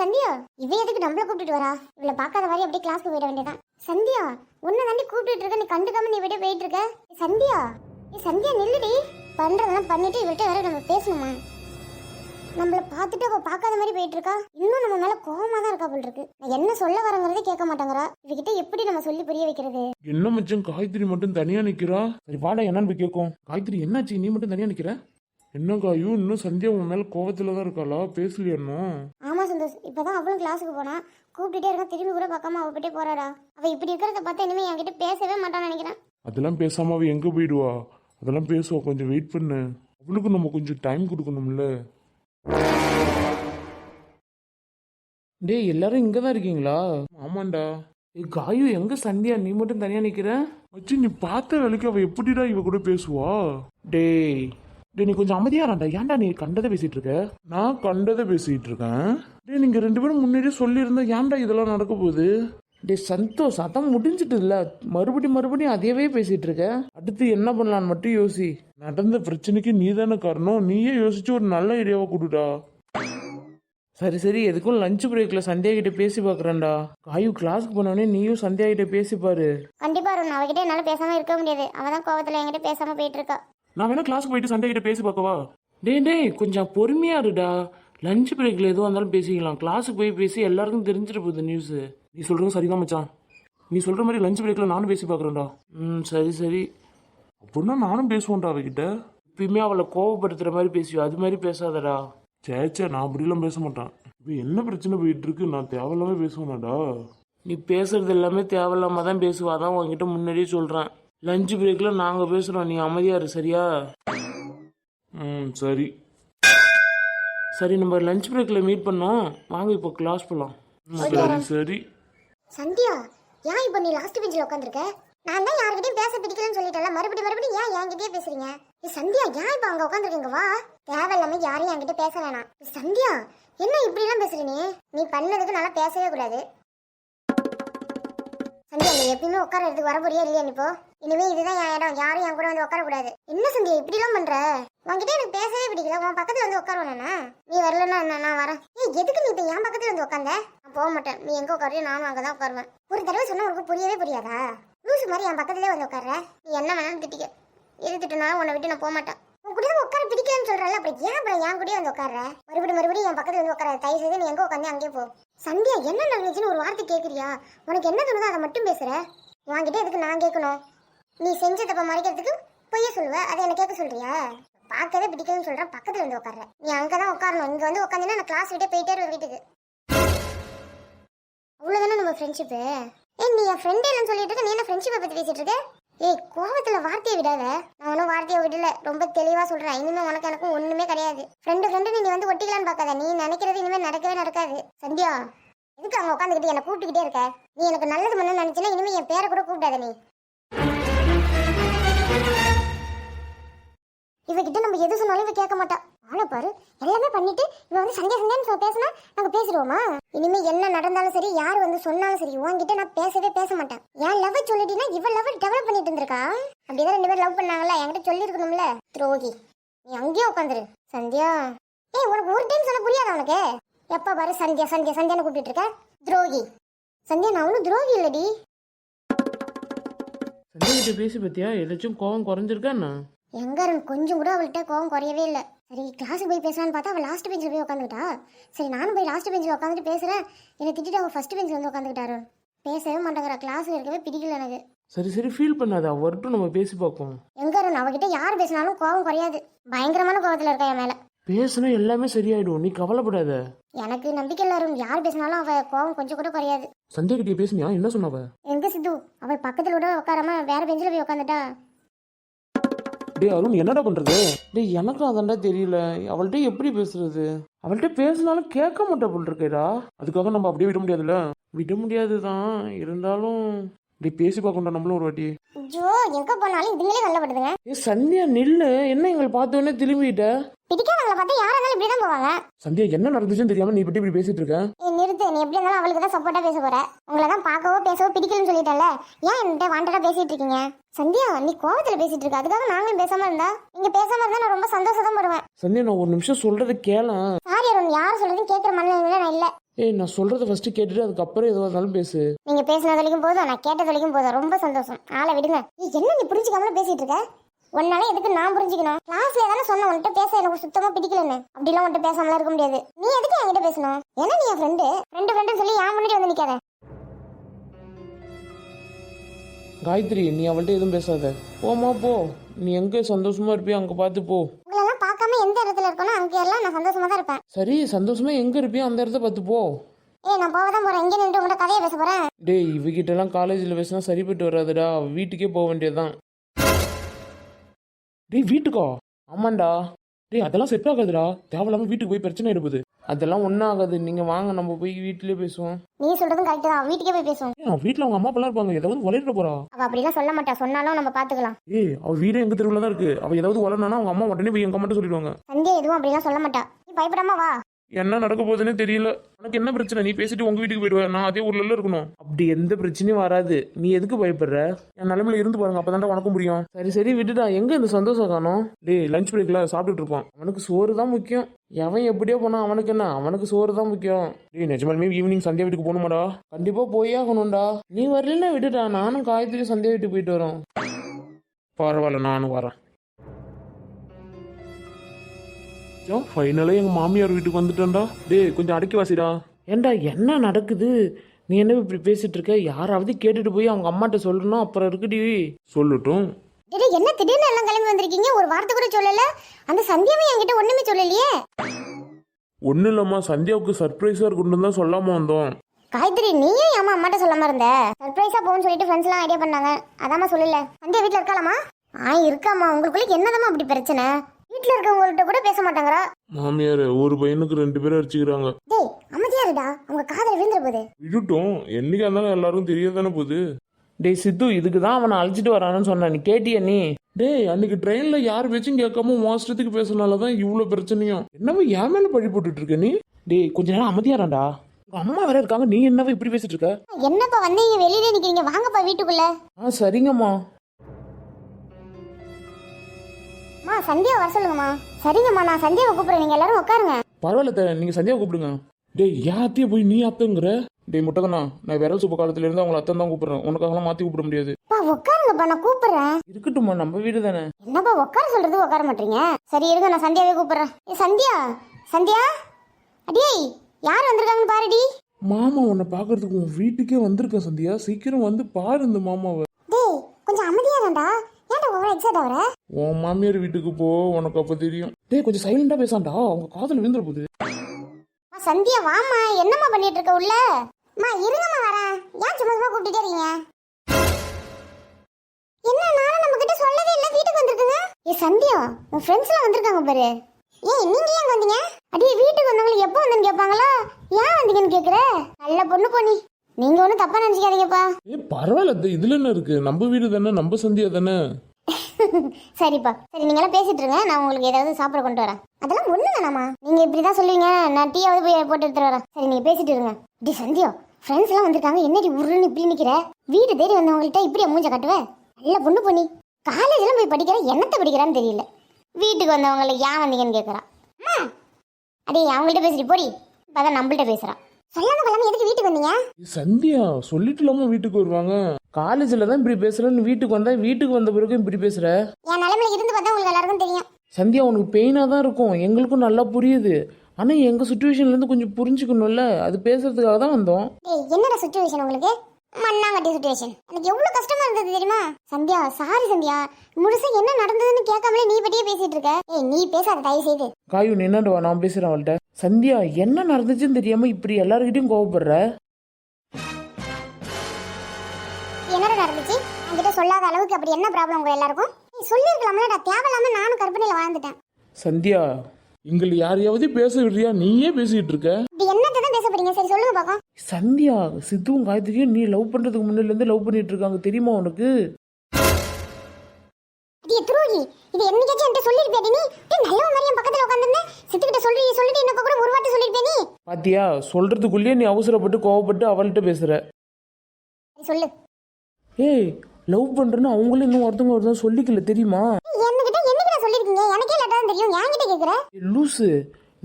சந்தியா இவ எதுக்கு நம்மள கூப்பிட்டுட்டு வரா? இவளை பார்க்காத மாதிரி அப்படியே கிளாஸ்க்கு போயிட வேண்டியதான் சந்தியா உன்னை தாண்டி கூப்பிட்டுட்டு இருக்க நீ கண்டுக்காம நீ விட போயிட்டு இருக்க. சந்தியா நீ சந்தியா நில்லுடி. பண்றதெல்லாம் பண்ணிட்டு இவர்கிட்ட வேற நம்ம பேசணுமா? நம்மள பார்த்துட்டு அவ பார்க்காத மாதிரி போயிட்டு இருக்கா? இன்னும் நம்ம மேல கோவமா தான் இருக்கா போல் இருக்கு. நான் என்ன சொல்ல வரங்கிறதே கேட்க மாட்டேங்கிறா. இவகிட்ட எப்படி நம்ம சொல்லி புரிய வைக்கிறது? என்ன மச்சம் காயத்ரி மட்டும் தனியா நிக்கிறா? சரி வாடா என்னன்னு கேட்கும் காயத்ரி என்னாச்சு? நீ மட்டும் தனியா நிக்கிற? என்ன ஐயோ இன்னும் சந்தியா உன் மேல கோவத்துல தான் இருக்காளா? பேசலையா சந்தோஷ் இப்பதான் அவளும் கிளாஸுக்கு போனா. கூப்பிட்டுட்டே இருக்கா திரும்பி கூட பார்க்காம அவ கிட்டே போறாடா. அவ இப்படி இருக்கிறத பார்த்தா இனிமே என்கிட்ட பேசவே மாட்டான்னு நினைக்கிறேன். அதெல்லாம் பேசாம அவ எங்க போயிடுவா? அதெல்லாம் பேசுவா. கொஞ்சம் வெயிட் பண்ணு. அவளுக்கு நம்ம கொஞ்சம் டைம் கொடுக்கணும்ல. டேய் எல்லாரும் இங்கே தான் இருக்கீங்களா? ஆமாண்டா. ஏய் காயு எங்க சந்தியா? நீ மட்டும் தனியா நிக்கிற? மச்சி நீ பார்த்த வேலைக்கு அவ எப்படிடா இவ கூட பேசுவா? டேய். டேய் நீ கொஞ்சம் அமைதியாராண்டா. ஏன்டா நீ கண்டதை பேசிட்டு இருக்க நான் கண்டதை பேசிட்டு இருக்கேன் டேய் நீங்க ரெண்டு பேரும் முன்னாடியே சொல்லியிருந்தா ஏன்டா இதெல்லாம் நடக்க போகுது? டேய் சந்தோஷ் அதான் முடிஞ்சிட்டு இல்ல மறுபடியும் மறுபடியும் அதையவே பேசிட்டு இருக்க அடுத்து என்ன பண்ணலான்னு மட்டும் யோசி. நடந்த பிரச்சனைக்கு நீ தானே காரணம். நீயே யோசிச்சு ஒரு நல்ல ஐடியாவை கொடுடா. சரி சரி எதுக்கும் லஞ்ச் பிரேக்ல சந்தியா கிட்ட பேசி பார்க்கறேன்டா காயு கிளாஸ்க்கு போனோடனே நீயும் சந்தியா கிட்ட பேசி பாரு. கண்டிப்பா அருண் அவகிட்ட என்னால பேசாம இருக்க முடியாது. அவதான் கோவத்துல என்கிட்ட பேசாம போயிட்டு இருக்கா நான் வேணா கிளாஸ்க்கு போயிட்டு சண்டே கிட்ட பேசி பார்க்கவா? டேய் டேய் கொஞ்சம் பொறுமையா இருடா. லஞ்ச் பிரேக்ல எதுவும் இருந்தாலும் பேசிக்கலாம். கிளாஸுக்கு போய் பேசி எல்லாருக்கும் தெரிஞ்சிட்டு போகுது நியூஸ் நீ சொல்றது சரிதான் மச்சான். நீ சொல்ற மாதிரி லஞ்ச் பிரேக்ல நானும் பேசி பார்க்கறேன்டா. ம் சரி சரி. அப்படின்னா நானும் பேசுவேன்டா அவகிட்ட. எப்பயுமே அவளை கோவப்படுத்துற மாதிரி பேசியோ அது மாதிரி பேசாதடா. சேச்சே நான் அப்படிலாம் பேச மாட்டேன். இப்போ என்ன பிரச்சனை போயிட்டு இருக்கு? நான் தேவையில்லாம பேசுவேனாடா. நீ பேசுறது எல்லாமே தேவையில்லாம தான் பேசுவா? அதான் உன்கிட்ட முன்னாடியே சொல்றேன். லஞ்ச் பிரேக்ல நாங்க பேசுறோம். நீ அமைதியா இரு சரியா? ம் சரி. சரி நம்ம லஞ்ச் பிரேக்ல மீட் பண்ணோம். வாங்க இப்போ கிளாஸ் போலாம். ம், சரி சரி. சந்தியா ஏன் இப்போ நீ லாஸ்ட் பெஞ்சில் உட்காந்துருக்க நான் தான் யார்கிட்டயும் பேச பிடிக்கலன்னு சொல்லிட்டேன்ல. மறுபடியும் மறுபடியும் ஏன் என்கிட்டயே பேசுறீங்க? சந்தியா ஏன் இப்போ அங்க உட்காந்துருக்கீங்க வா. தேவையில்லாம யாரையும் என்கிட்ட பேச வேணாம். சந்தியா என்ன இப்படி எல்லாம் பேசுற நீ? நீ பண்ணதுக்கு நல்லா பேசவே கூடாது. சந்தியா நீ எப்பயுமே உட்காரறதுக்கு வர போறியா இல்லையா இப்போ? இனிமே இதுதான் என் இடம். யாரும் என் கூட வந்து உட்கார கூடாது என்ன சந்தியா இப்படி எல்லாம் பண்ற? உன்கிட்ட எனக்கு பேசவே பிடிக்கல. உன் பக்கத்துல வந்து உட்காருவானா நீ வரலன்னா என்ன? நான் வரேன். ஏய் எதுக்கு நீ இப்போ என் பக்கத்துல வந்து உட்காந்த நான் போக மாட்டேன். நீ எங்க உட்காரியோ நானும் அங்கே தான் உட்காருவேன். ஒரு தடவை சொன்னா உனக்கு புரியவே புரியாதா? லூசு மாதிரி என் பக்கத்துலேயே வந்து உட்கார்ற. நீ என்ன வேணாலும் திட்டிக்க. எது திட்டினாலும் உன்னை விட்டு நான் போக மாட்டேன். உன் கூட உட்கார பிடிக்கலன்னு சொல்றல அப்புறம் ஏன் அப்புறம் என் கூடயே வந்து உட்கார மறுபடியும் மறுபடியும் என் பக்கத்துல வந்து உட்கார தயவு செய்து நீ எங்க உட்காந்து அங்கே போ. சந்தியா என்ன நடந்துச்சுன்னு ஒரு வார்த்தை கேட்குறியா உனக்கு என்ன தோணுதோ அதை மட்டும் பேசுற. வாங்கிட்டே எதுக்கு நான் கேட்கணும்? நீ செஞ்ச தப்ப மறைக்கிறதுக்கு பொய்ய சொல்லுவ. அதை என்ன கேட்க சொல்றியா? பார்க்கவே பிடிக்கலன்னு சொல்றேன் பக்கத்துல வந்து உட்கார நீ அங்கதான் உட்காரணும். இங்க வந்து உட்காந்து நான் கிளாஸ் விட்டே போயிட்டே இருவேன் வீட்டுக்கு. அவ்வளவுதானே நம்ம ஃப்ரெண்ட்ஷிப்பு ஏன் நீ என் ஃப்ரெண்டே இல்லைன்னு சொல்லிட்டு இருக்க? நீ என்ன ஃப்ரெண்ட்ஷிப்பை பத்தி பேசிட்டு இருக்க? ஏய் கோபத்துல வார்த்தையை விடாத. நான் ஒன்றும் வார்த்தையை விடல. ரொம்ப தெளிவா சொல்றேன். இனிமே உனக்கு எனக்கும் ஒண்ணுமே கிடையாது. ஃப்ரெண்டு ஃப்ரெண்டு நீ வந்து ஒட்டிக்கலான்னு பார்க்காத. நீ நினைக்கிறது இனிமே நடக்கவே நடக்காது. சந்தியா எதுக்கு அங்க உட்காந்துக்கிட்டு என்ன கூப்பிட்டுக்கிட்டே இருக்க? நீ எனக்கு நல்லது பண்ண நினைச்சனா இனிமே என் பேரை கூட கூப்பிடாத நீ. இவகிட்ட நம்ம எது சொன்னாலும் இவ கேட்க மாட்டா. ஆளை பாரு எல்லாமே பண்ணிட்டு இவ வந்து சண்டே சண்டேன்னு பேசினா நாங்க பேசிடுவோமா? இனிமே என்ன நடந்தாலும் சரி யார் வந்து சொன்னாலும் சரி உன்கிட்ட நான் பேசவே பேச மாட்டேன். என் லவ் சொல்லிட்டீங்கன்னா இவ லவ் டெவலப் பண்ணிட்டு இருந்திருக்கா? அப்படிதான் ரெண்டு பேரும் லவ் பண்ணாங்கல்ல என்கிட்ட சொல்லிருக்கணும்ல துரோகி நீ அங்கேயே உட்காந்துரு சந்தியா ஏய் உனக்கு ஒரு டைம் சொல்ல புரியாதா உனக்கு? எப்ப பாரு சந்தியா சந்தியா சந்தியான்னு கூப்பிட்டு இருக்க. துரோகி. சந்தியா நான் ஒன்றும் துரோகி இல்லடி. சந்தியா கிட்ட பேசி பத்தியா ஏதாச்சும் கோவம் குறைஞ்சிருக்கா என்ன? எங்க அருண் கொஞ்சம் கூட அவள்கிட்ட கோவம் குறையவே இல்லை. சரி கிளாஸுக்கு போய் பேசலான்னு பார்த்தா அவள் லாஸ்ட் பெஞ்சில் போய் உட்காந்துக்கிட்டா சரி நானும் போய் லாஸ்ட் பெஞ்சில் உட்காந்துட்டு பேசுறேன். என்னை திட்டிட்டு அவள் ஃபர்ஸ்ட் பெஞ்சில் வந்து உட்காந்துக்கிட்டாரு பேசவே மாட்டேங்கிறா கிளாஸ்ல இருக்கவே பிடிக்கல எனக்கு. சரி சரி ஃபீல் பண்ணாத அவ வரட்டும் நம்ம பேசி பார்ப்போம். எங்க அருண் அவகிட்ட யார் பேசினாலும் கோவம் குறையாது. பயங்கரமான கோவத்துல இருக்கா என் மேல. பேசினா எல்லாமே சரியாயிடும் நீ கவலைப்படாத. எனக்கு நம்பிக்கை இல்லை அருண் யார் பேசினாலும் அவ கோவம் கொஞ்சம் கூட குறையாது. சந்தியா கிட்டே பேசுனியா? என்ன சொன்னவ? எங்க சித்து? அவள் பக்கத்துல கூட உட்காராம வேற பெஞ்சில் போய் உட்காந்துட்டா? டேய் அருண் என்னடா பண்றது? டேய் எனக்கும் அதான்டா தெரியல. அவள்கிட்ட எப்படி பேசுறது? அவள்கிட்ட பேசினாலும் கேட்க மாட்டா போல் இருக்கேடா. அதுக்காக நம்ம அப்படியே விட முடியாதுல்ல? விட முடியாது தான் இருந்தாலும் டேய் பேசி பார்க்கணும்டா நம்மளும் ஒரு வாட்டி. ஐயோ எங்க போனாலும் இதுங்களே நல்லப்படுதுங்க ஏ சந்தியா நில்லு. என்ன எங்களை பார்த்த உடனே திரும்பிட்ட? பிடிக்காதவங்களை பார்த்தா யாரா இருந்தாலும் இப்படி தான் போவாங்க. சந்தியா என்ன நடந்துச்சுன்னு தெரியாம நீ இப்படி இப்படி பேசிட்டு இருக்க? நீ எப்படி இருந்தாலும் அவளுக்கு தான் சப்போர்ட்டா பேச போற. உங்களை தான் பார்க்கவோ பேசவோ பிடிக்கலன்னு சொல்லிட்டல ஏன் என்கிட்ட வாண்டடா பேசிட்டு இருக்கீங்க? சந்தியா நீ கோவத்துல பேசிட்டு இருக்க. அதுக்காக நாங்களும் பேசாம இருந்தா? நீங்க பேசாம இருந்தா நான் ரொம்ப சந்தோஷம் படுவேன். சந்தியா நான் ஒரு நிமிஷம் சொல்றது கேளேன் சாரி அருண். யார் சொல்றதும் கேட்கற மனநிலையில நான் இல்ல. ஏய் நான் சொல்கிறத ஃபஸ்ட்டு கேட்டுட்டு அதுக்கப்புறம் எதுவாக இருந்தாலும் பேசு. நீங்க பேசினது வரைக்கும் போதும். நான் கேட்டது வரைக்கும் போதும். ரொம்ப சந்தோஷம். ஆளை விடுங்க. ஏய், என்ன நீ புரிஞ்சுக்காமல பேசிட்டு இருக்க? உன்னால எதுக்கு நான் புரிஞ்சுக்கணும்? கிளாஸ்ல தானே சொன்ன உன்கிட்ட பேச எனக்கு சுத்தமா பிடிக்கலன்னு. அப்படிலாம் உன்கிட்ட பேசாமலாம் இருக்க முடியாது. நீ எதுக்கு என்கிட்ட பேசணும்? ஏன்னா நீ என் ஃப்ரெண்டு ஃப்ரெண்டு ஃப்ரெண்டு சொல்லி என் முன்னாடி வந்து நிக்காத. காயத்ரி நீ அவள்கிட்ட எதுவும் பேசாத. போமா போ. நீ எங்கே சந்தோஷமா இருப்பியோ அங்கே பார்த்து போ. உங்களெல்லாம் பார்க்காம எந்த இடத்துல இருக்கணும் அங்கே எல்லாம் நான் சந்தோஷமா தான் இருப்பேன். சரி சந்தோஷமா எங்கே இருப்பியோ அந்த இடத்த பார்த்து போ. ஏய் நான் போக தான் போறேன். இங்கே நின்று உங்கள்கிட்ட கதையை பேச போறேன்? டேய் இவகிட்டலாம் காலேஜில் பேசினா சரிப்பட்டு வராதுடா. வீட்டுக்கே போக வேண்டியதுதான். டேய் வீட்டுக்கா? ஆமாண்டா. டேய் அதெல்லாம் செட் ஆகாதுடா. தேவையில்லாம வீட்டுக்கு போய் பிரச்சனை எடுப்புது அதெல்லாம் ஒன்றும் ஆகாது. நீங்கள் வாங்க நம்ம போய் வீட்டிலே பேசுவோம். நீ சொல்றதும் கரெக்ட் தான். வீட்டுக்கே போய் பேசுவோம். ஏன் வீட்டில் அவங்க அம்மா அப்பெல்லாம் இருப்பாங்க. ஏதாவது வளரிட போறா. அவ அப்படிலாம் சொல்ல மாட்டா. சொன்னாலும் நம்ம பாத்துக்கலாம். ஏய் அவ வீடே எங்க தெருவில் தான் இருக்கு. அவ ஏதாவது வளரனா அவங்க அம்மா உடனே போய் எங்க அம்மாட்ட சொல்லிடுவாங்க. சந்தியா எதுவும் அப்படிலாம் சொல்ல மாட்டா. நீ பயப்படாம வா. என்ன நடக்க போகுதுன்னே தெரியல. உனக்கு என்ன பிரச்சனை? நீ பேசிட்டு உங்க வீட்டுக்கு போயிடுவ. நான் அதே ஊர்ல இருக்கணும். அப்படி எந்த பிரச்சனையும் வராது. நீ எதுக்கு பயப்படுற? என் நிலைமையில இருந்து பாருங்க. அப்பதான் உனக்கும் புரியும். சரி சரி விட்டுடா எங்க இந்த சந்தோஷம் காணோம்? டேய் லஞ்ச் பிரேக்ல சாப்பிட்டுட்டு இருப்பான். அவனுக்கு சோறு தான் முக்கியம். எவன் எப்படியோ போனா அவனுக்கு என்ன? அவனுக்கு சோறு தான் முக்கியம். டேய் நிஜமாலுமே ஈவினிங் சந்தியா வீட்டுக்கு போகணுமாடா? கண்டிப்பா போயே ஆகணும்டா. நீ வரலன்னா விட்டுடா நானும் காயத்ரி சந்தியா வீட்டுக்கு போயிட்டு வரோம். பரவாயில்ல நானும் வரேன். ஃபைனலாக எங்கள் மாமியார் வீட்டுக்கு வந்துட்டேன்டா. டேய் கொஞ்சம் அடக்கி வாசிடா. ஏண்டா என்ன நடக்குது? நீ என்ன இப்படி பேசிட்டு இருக்க? யாராவது கேட்டுட்டு போய் அவங்க அம்மாட்ட சொல்லணும் அப்புறம் இருக்குடி. சொல்லட்டும். டேய் என்ன திடீர்னு எல்லாம் கிளம்பி வந்திருக்கீங்க? ஒரு வார்த்தை கூட சொல்லல. அந்த சந்தியாவும் என்கிட்ட ஒண்ணுமே சொல்லலையே. ஒன்றும் இல்லைம்மா சந்தியாவுக்கு சர்ப்ரைஸாக இருக்கணும் தான் சொல்லாமல் வந்தோம். காயத்ரி நீயும் ஏமா அம்மாட்ட சொல்லாம இருந்த? சர்ப்ரைஸா போன்னு சொல்லிட்டு ஃப்ரெண்ட்ஸ் எல்லாம் ஐடியா பண்ணாங்க. அதாம்மா சொல்லல. சந்தியா வீட்ல இருக்காளாமா ஆ இருக்காமா உங்களுக்குள்ள என்னதாம்மா அப்படி பிரச்சனை? வீட்ல இருக்கவங்கள்ட்ட கூட பேச மாட்டாங்கறா மாமியார் ஒரு பையனுக்கு ரெண்டு பேரும் அடிச்சுக்கிறாங்க. டேய் அமைதியா இருடா உங்க காதல விழுந்துற போகுது விட்டுட்டோம். என்னைக்கா இருந்தாலும் எல்லாருக்கும் தெரிய தானே போகுது. டேய் சித்து இதுக்கு தான் அவனை அழைச்சிட்டு வரான்னு சொன்ன நீ கேட்டியா நீ? டேய் அன்னைக்கு ட்ரெயின்ல யார் பேச்சும் கேட்காம மாஸ்டத்துக்கு பேசுனால தான் இவ்வளோ பிரச்சனையும். என்னவோ என் மேல பழி போட்டுட்டு இருக்க நீ? டேய் கொஞ்ச நேரம் அமைதியாராண்டா உங்க அம்மா வேற இருக்காங்க. நீ என்னவா இப்படி பேசிட்டு இருக்க? என்னப்பா வந்தீங்க? வெளியில நிக்கிறீங்க. வாங்கப்பா வீட்டுக்குள்ள. ஆ சரிங்கம்மா. அம்மா சந்தியா வர சொல்லுங்கம்மா. சரிங்கம்மா நான் சந்தியாவை கூப்பிடுறேன். நீங்க எல்லாரும் உட்காருங்க. பரவாயில்ல அத்தை, நீங்க சந்தியா கூப்பிடுங்க. டேய் ஏன் அத்தையை போய் நீ அத்தைங்கிற? டேய் முட்டகண்ணா நான் விரல் சுப்ப காலத்துல இருந்து அவங்கள அத்தை தான் கூப்பிடுறேன். உனக்காகலாம் மாத்தி கூப்பிட முடியாது. பா உட்காருங்கப்பா நான் கூப்பிடுறேன். இருக்கட்டும்மா நம்ம வீடு தானே? என்னப்பா உட்கார சொல்றது உட்கார மாட்டீங்க? சரி இருங்க நான் சந்தியாவே கூப்பிடுறேன். ஏ சந்தியா சந்தியா? அடியே யார் வந்திருக்காங்கன்னு பாருடி. மாமா உன்னை பாக்குறதுக்கு உன் வீட்டுக்கே வந்திருக்கேன் சந்தியா. சீக்கிரம் வந்து பாரு இந்த மாமாவை. டேய் கொஞ்சம் அமைதியா தான்டா ஏன்டா ஓவர் எக்ஸைட் ஆகுற உன் மாமியார் வீட்டுக்கு போ உனக்கு அப்ப தெரியும். டேய் கொஞ்சம் சைலண்டா பேசாண்டா அவங்க காதல் விழுந்துற போகுது அம்மா, சந்தியா வாம்மா. என்னம்மா பண்ணிட்டு இருக்க உள்ள? அம்மா இருங்கம்மா வரேன். ஏன் சும்மா சும்மா கூப்பிட்டுட்டே இருக்கீங்க? என்ன நானும் நம்ம கிட்ட சொல்லவே இல்ல. வீட்டுக்கு வந்திருக்குங்க? ஏ சந்தியா உன் ஃப்ரெண்ட்ஸ் எல்லாம் வந்திருக்காங்க பாரு. ஏய் நீங்க ஏன் வந்தீங்க? அடியே வீட்டுக்கு வந்தவங்களுக்கு எப்போ வந்தேன்னு கேட்பாங்களா ஏன் வந்தீங்கன்னு கேக்குற? நல்ல பொண்ணு பொண்ணி நீங்க ஒன்றும் தப்பா நினைச்சுக்காதீங்கப்பா. ஏய் பரவாயில்ல அத்தை, இதுல என்ன இருக்கு? நம்ம வீடு தானே நம்ம சந்தியா தானே? சரிப்பா. சரி நீங்க எல்லாம் பேசிட்டு இருங்க. நான் உங்களுக்கு ஏதாவது சாப்பிட கொண்டு வரேன். அதெல்லாம் ஒண்ணு வேணாமா நீங்க இப்படிதான் சொல்லுவீங்க. நான் டீயாவது போய் போட்டு எடுத்துட்டு வரேன். சரி நீங்க பேசிட்டு இருங்க. டி சந்தியோ ஃப்ரெண்ட்ஸ் எல்லாம் வந்திருக்காங்க. என்னடி உருன்னு இப்படி நிக்கிற? வீடு தேடி வந்தவங்கள்ட்ட இப்படியே மூஞ்ச கட்டுவேன் நல்ல பொண்ணு பொண்ணி காலேஜ்லாம் போய் படிக்கிற? என்னத்தை படிக்கிறான்னு தெரியல. வீட்டுக்கு வந்தவங்கள ஏன் வந்தீங்கன்னு கேக்குறா. அடே அவங்கள்ட்ட பேசிட்டு போடி. இப்பதான் நம்மள்ட்ட பேசுறான் சொல்லாம கொள்ளாம எதுக்கு வீட்டுக்கு வந்தீங்க? சந்தியா சொல்லிட்டு இல்லாம வீட்டுக்கு வருவாங்க. காலேஜில் தான் இப்படி பேசுறேன்னு வீட்டுக்கு வந்தா வீட்டுக்கு வந்த பிறகு இப்படி பேசுற? என் நிலைமையில இருந்து பார்த்தா உங்களுக்கு எல்லாருக்கும் தெரியும். சந்தியா உனக்கு பெயினாக தான் இருக்கும். எங்களுக்கும் நல்லா புரியுது. ஆனால் எங்கள் சுச்சுவேஷன்லேருந்து கொஞ்சம் புரிஞ்சுக்கணும்ல? அது பேசுறதுக்காக தான் வந்தோம். என்னடா சுச்சுவேஷன் உங்களுக்கு? மண்ணாங்கட்டி சுச்சுவேஷன் எனக்கு எவ்வளவு கஷ்டமா இருந்தது தெரியுமா? சந்தியா சாரி சந்தியா. முழுசா என்ன நடந்ததுன்னு கேட்காமலே நீ பட்டியே பேசிட்டு இருக்க. ஏய் நீ பேசாத தயவு செய்து காயு நின்னாண்டுவா நான் பேசுகிறேன் அவள்கிட்ட. சந்தியா என்ன நடந்துச்சுன்னு தெரியாமல் இப்படி எல்லாருக்கிட்டையும் கோவப்படுற? என்னடா நடந்துச்சு என்கிட்ட சொல்லாத அளவுக்கு அப்படி என்ன ப்ராப்ளம் உங்க எல்லாருக்கும்? நீ சொல்லிருக்கலாம்லடா தேவையில்லாம நானும் கற்பனையில வாழ்ந்துட்டேன். சந்தியா எங்களை யாரையாவது பேச விடுறியா நீயே பேசிட்டு இருக்க. இப்படி என்னத்தை தான் பேச போறீங்க? சரி சொல்லுங்க பாக்கம் சந்தியா சித்துவும் காயத்ரியும் நீ லவ் பண்ணுறதுக்கு முன்னிலேருந்து லவ் பண்ணிட்டு இருக்காங்க. தெரியுமா உனக்கு? அடியே துரோகி இது என்னைக்காச்சும் என்கிட்ட சொல்லிருப்பியா நீ? டேய் நல்ல மாதிரி என் பக்கத்துல உட்காந்துருந்தேன் சித்துக்கிட்ட சொல்லி சொல்லிட்டு என்ன கூட ஒரு வாட்டி சொல்லிருப்பியா நீ? பாத்தியா சொல்றதுக்குள்ளேயே நீ அவசரப்பட்டு கோவப்பட்டு அவள்கிட்ட பேசுற. சரி, சொல்லு. ஏய் லவ் பண்றேன்னு அவங்களும் இன்னும் ஒருத்தவங்க ஒருத்தவங்க சொல்லிக்கல தெரியுமா? என்கிட்ட என்னைக்கு சொல்லிருக்கீங்க? எனக்கே லேட்டா தான் தெரியும். என்கிட்ட கேக்குற? ஏய், லூசு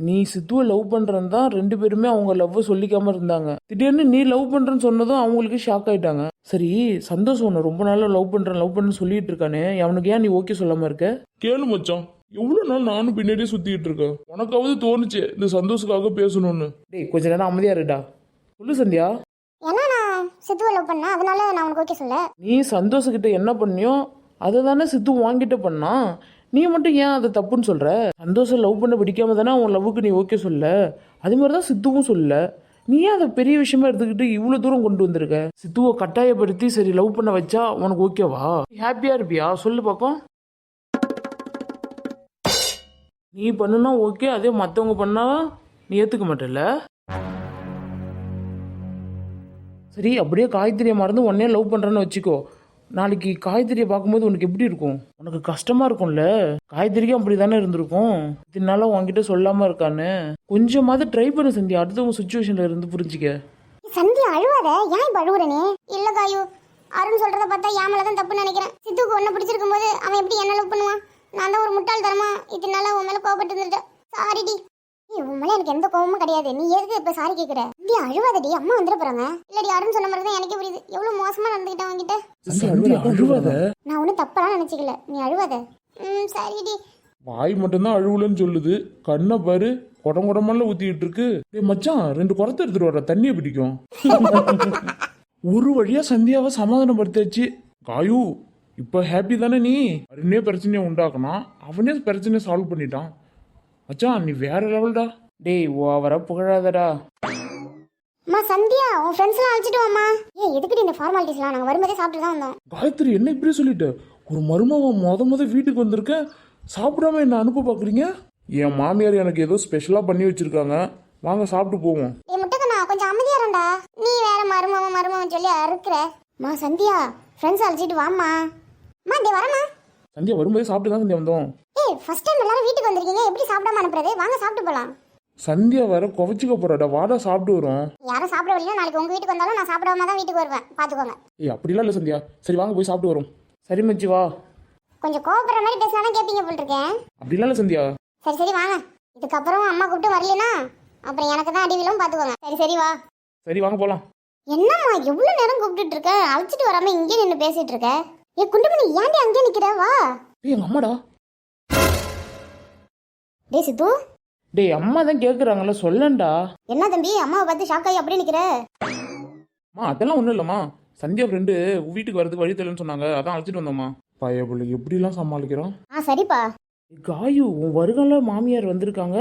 நீ சித்துவை லவ் பண்றன்னு தான் ரெண்டு பேருமே அவங்க லவ்வை சொல்லிக்காம இருந்தாங்க. திடீர்னு நீ லவ் பண்றேன்னு சொன்னதும் அவங்களுக்கு ஷாக் ஆயிட்டாங்க. சரி சந்தோஷம் உன்னை ரொம்ப நாளா லவ் பண்றேன் லவ் பண்றேன்னு சொல்லிட்டு இருக்கானே. அவனுக்கு ஏன் நீ ஓகே சொல்லாம இருக்க? கேளு மச்சான். எவ்வளவு நாள் நானும் பின்னாடியே சுத்திட்டு இருக்கேன். உனக்காவது தோணுச்சு இந்த சந்தோஷத்துக்காக பேசணும்னு. டேய் கொஞ்ச நேரம் அமைதியா இருடா. சொல்லு சந்தியா. ஏன்னா சித்துவை லவ் பண்ணேன் அதனால நான் உனக்கு ஓகே சொல்ல. நீ சந்தோஷக்கிட்ட என்ன பண்ணியோ அதை தானே சித்து வாங்கிட்டு பண்ணான் நீ மட்டும் ஏன் அதை தப்புன்னு சொல்ற? சந்தோஷம் லவ் பண்ண பிடிக்காம தானே உன் லவ்வுக்கு நீ ஓகே சொல்ல? அதே மாதிரி தான் சித்துவும் சொல்ல. நீ ஏன் அதை பெரிய விஷயமா எடுத்துக்கிட்டு இவ்வளோ தூரம் கொண்டு வந்திருக்க? சித்துவை கட்டாயப்படுத்தி சரி லவ் பண்ண வச்சா உனக்கு ஓகேவா ஹாப்பியா இருப்பியா? சொல்லு பார்ப்போம் நீ பண்ணுனா ஓகே அதே மற்றவங்க பண்ணா நீ ஏற்றுக்க மாட்டேல்ல? சரி அப்படியே காய்கறியை மறந்து உடனே லவ் பண்ணுறேன்னு வச்சுக்கோ. நாளைக்கு காய்கறியை பார்க்கும்போது உனக்கு எப்படி இருக்கும்? உனக்கு கஷ்டமா இருக்கும்ல? காய்கறிக்கும் அப்படி தானே இருந்திருக்கும் இதனால உன்கிட்ட சொல்லாம இருக்கான்னு. கொஞ்சமாவது ட்ரை பண்ணு சந்தியா. அடுத்தவங்க சுச்சுவேஷன்ல இருந்து புரிஞ்சுக்க. சந்தியா அழுவாத. ஏன் இப்ப அழுவுற இல்ல காயு. அருண் சொல்றத பார்த்தா என் மேலதான் தப்புன்னு நினைக்கிறேன். சித்துக்கு ஒன்ன பிடிச்சிருக்கும் போது அவன் எப்படி என்ன லவ் பண்ணுவான்? நான் தான் ஒரு முட்டாள் தரமா இதனால உன் மேல கோபப்பட்டு இருந்துட்டேன் சாரிடி மேல எனக்கு எந்த கோவமும் கிடையாது. நீ எதுக்கு இப்ப சாரி கேக்குற? நீ அழுவாதடி அம்மா வந்துட போறாங்க. இல்லடி அருண் சொன்ன மாதிரி தான் எனக்கே புரியுது. எவ்வளவு மோசமா சந்தியா, அழுவாத. நான் ஒன்றும் தப்பெல்லாம் நினைச்சுக்கல. நீ அழுவாத. ம் சரிடி. வாய் மட்டும்தான் அழுவலன்னு சொல்லுது. கண்ணை பாரு குடம் குடமெல்லாம் ஊத்திட்டு இருக்கு. டேய் மச்சான் ரெண்டு குடத்தை எடுத்துட்டு வர தண்ணியை பிடிக்கும். ஒரு வழியா சந்தியாவை சமாதானப்படுத்தாச்சு காயு இப்ப ஹாப்பி தானே நீ? அருணே பிரச்சனையை உண்டாக்கணும் அவனே பிரச்சனையை சால்வ் பண்ணிட்டான். மச்சான் நீ வேற லெவல்டா டேய் ஓவரா புகழாதடா. அம்மா சந்தியா உன் ஃப்ரெண்ட்ஸ் எல்லாம் அழைச்சிட்டு வாம்மா. ஏ எதுக்குடி இந்த ஃபார்மாலிட்டிஸ்லாம் நாங்கள் வரும்போதே சாப்பிட்டு தான் வந்தோம். காயத்ரி என்ன இப்படி சொல்லிட்ட? ஒரு மருமகன் முத முத வீட்டுக்கு வந்திருக்க சாப்பிடாம என்ன அனுப்ப பாக்குறீங்க? என் மாமியார் எனக்கு ஏதோ ஸ்பெஷலா பண்ணி வச்சிருக்காங்க. வாங்க சாப்பிட்டு போவோம். ஏ முட்டக்கண்ணா கொஞ்சம் அமைதியா இருடா. நீ வேற மருமவன் மருமவன் சொல்லி அறுக்குற. மா சந்தியா ஃப்ரெண்ட்ஸ் அழைச்சிட்டு வாம்மா. அம்மா டே வரமா சந்தியா வரும்போதே சாப்பிட்டு தான் சந்தியா வந்தோம். ஃபர்ஸ்ட் டைம் எல்லாரும் வீட்டுக்கு வந்திருக்கீங்க. எப்படி சாப்பிடாம அனுப்புறது? வாங்க சாப்பிட்டு போலாம். சந்தியா வேற குவைச்சிக்க போறாடா. வாடா சாப்பிட்டு வரோம். யாரும் சாப்பிட வரலையா நாளைக்கு உங்க வீட்டுக்கு வந்தாலும் நான் சாப்பிடாம தான் வீட்டுக்கு வருவேன். பாத்துக்கோங்க. ஏய் அப்படிலாம் இல்லை சந்தியா. சரி வாங்க போய் சாப்பிட்டு வரோம். சரி மச்சி வா. கொஞ்சம் கோவப்படுற மாதிரி பேசினா தான் கேட்பீங்க போல் இருக்கேன் அப்படிலாம் இல்லை சந்தியா. சரி சரி வாங்க. இதுக்கப்புறம் அம்மா கூப்பிட்டு வரலனா அப்புறம் எனக்கு தான் அடி விழும் பாத்துக்கோங்க. சரி சரி வா. சரி வாங்க போலாம். என்னம்மா எவ்வளவு நேரம் கூப்பிட்டுட்டு இருக்க? அழைச்சிட்டு வராம இங்கே நின்று பேசிட்டு இருக்க? ஏ குண்டுமணி ஏன்டி அங்கே நிக்கிற? வா. ஏய் எங்க அம்மாடா? டேய் சித்து. டேய் அம்மா தான் கேட்குறாங்கல்ல சொல்லண்டா. என்ன தம்பி அம்மாவை பார்த்து ஷாக் ஆகி அப்படியே நிக்கிற? அம்மா அதெல்லாம் ஒன்றும் இல்லைம்மா. சந்தியா ஃப்ரெண்டு வீட்டுக்கு வரதுக்கு வழி தெரியலன்னு சொன்னாங்க. அதான் அழைச்சிட்டு வந்தோம்மா. பயபுள்ள எப்படிலாம் சமாளிக்கிறோம் ஆ சரிப்பா. காயு உன் வருகால மாமியார் வந்திருக்காங்க.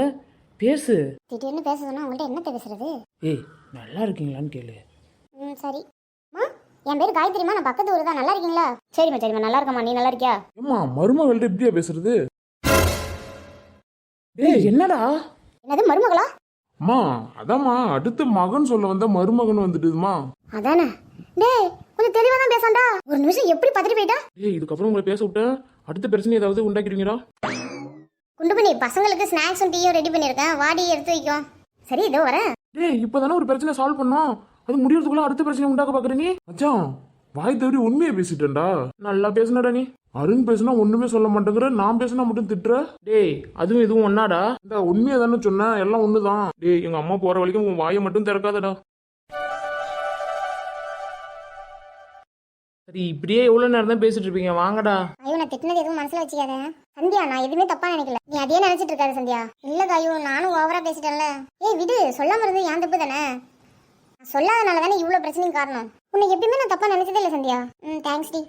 பேசு. திடீர்னு பேச சொன்னா உங்கள்ட்ட என்னத்த பேசுறது? ஏய் நல்லா இருக்கீங்களான்னு கேளு. ம் சரி. அம்மா என் பேர் காயத்ரிமா. நான் பக்கத்து ஊர் தான். நல்லா இருக்கீங்களா? சரிம்மா சரிம்மா. நல்லா இருக்கம்மா. நீ நல்லா இருக்கியா? ஏம்மா மருமகள்கிட்ட எப்படியா பேசுறது? டேய் என்னடா? என்னது மருமகளா? அம்மா அதாம்மா அடுத்து மகன் சொல்ல வந்த மருமகன் வந்துட்டுதுமா அதானே? டேய் கொஞ்சம் தெளிவா தான் பேசாண்டா. ஒரு நிமிஷம் எப்படி பதறி போயிட்டா? ஏய் இதுக்கப்புறம் உங்களை பேச விட்டேன் அடுத்த பிரச்சனை ஏதாவது உண்டாக்கிடுவீங்களா? குண்டுமணி பசங்களுக்கு ஸ்நாக்ஸும் டீயும் ரெடி பண்ணியிருக்கேன். வாடி எடுத்து வைக்கும். சரி இதோ வரேன். டேய் இப்பதானே ஒரு பிரச்சனை சால்வ் பண்ணோம். அது முடியறதுக்குள்ள அடுத்த பிரச்சனை உண்டாக்க பாக்குற நீ? மச்சான் வாய் தவறி உண்மையை பேசிட்டேன்டா. நல்லா பேசுனடா நீ. அருண் பேசுனா ஒண்ணுமே சொல்ல மாட்டேங்கிற நான் பேசுனா மட்டும் திட்டுற? டேய் அதுவும் இதுவும் ஒன்னாடா? இந்த உண்மையை தானே சொன்னேன் எல்லாம் ஒண்ணுதான். டேய் எங்க அம்மா போற வரைக்கும் உன் வாயை மட்டும் திறக்காதடா. சரி இப்படியே எவ்வளோ நேரம் தான் பேசிட்டு இருப்பீங்க? வாங்கடா. ஐயோ நான் திட்டினது எதுவும் மனசுல வச்சுக்காத. சந்தியா நான் எதுவுமே தப்பா நினைக்கல. நீ அதே நினைச்சிட்டு இருக்காரு சந்தியா. இல்ல காயு நானும் ஓவரா பேசிட்டேன்ல. ஏய் விடு. சொல்லாம இருந்து ஏன் தப்பு தானே? நான் சொல்லாதனால தானே இவ்வளவு பிரச்சனையும் காரணம். உன்னை எப்பயுமே நான் தப்பா நினைச்சதே இல்லை சந்தியா. ம் தேங்க்ஸ் டி.